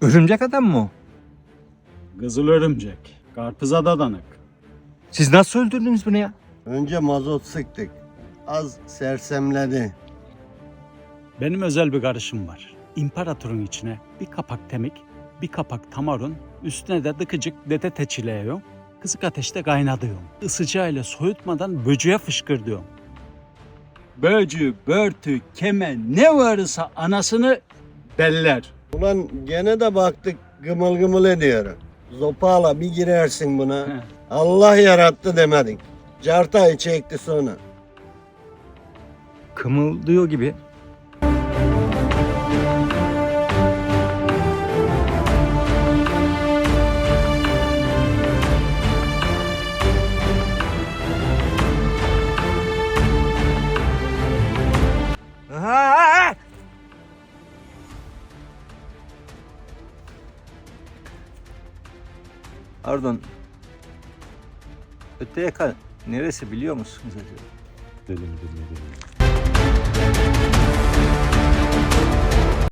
Örümcek adam mı o? Kızıl örümcek. Karpuza dadanık. Siz nasıl öldürdünüz bunu ya? Önce mazot sıktık. Az sersemledi. Benim özel bir karışım var. İmparatorun içine bir kapak temik, bir kapak tamarun, üstüne de dıkıcık dede teçileyiyorum. Kısık ateşte kaynatıyorum. Isıcıyla soyutmadan böceğe fışkır diyorum. Böcü, börtü, kemen ne varsa anasını beller. Ulan gene de baktık gımıl gımıl ediyor. Zopala bir girersin buna. Heh. Allah yarattı demedin. Cartayı çekti sonra. Kımıldıyor gibi. Pardon. Öte yaka neresi biliyor musunuz acaba? Dedim dedim dedim.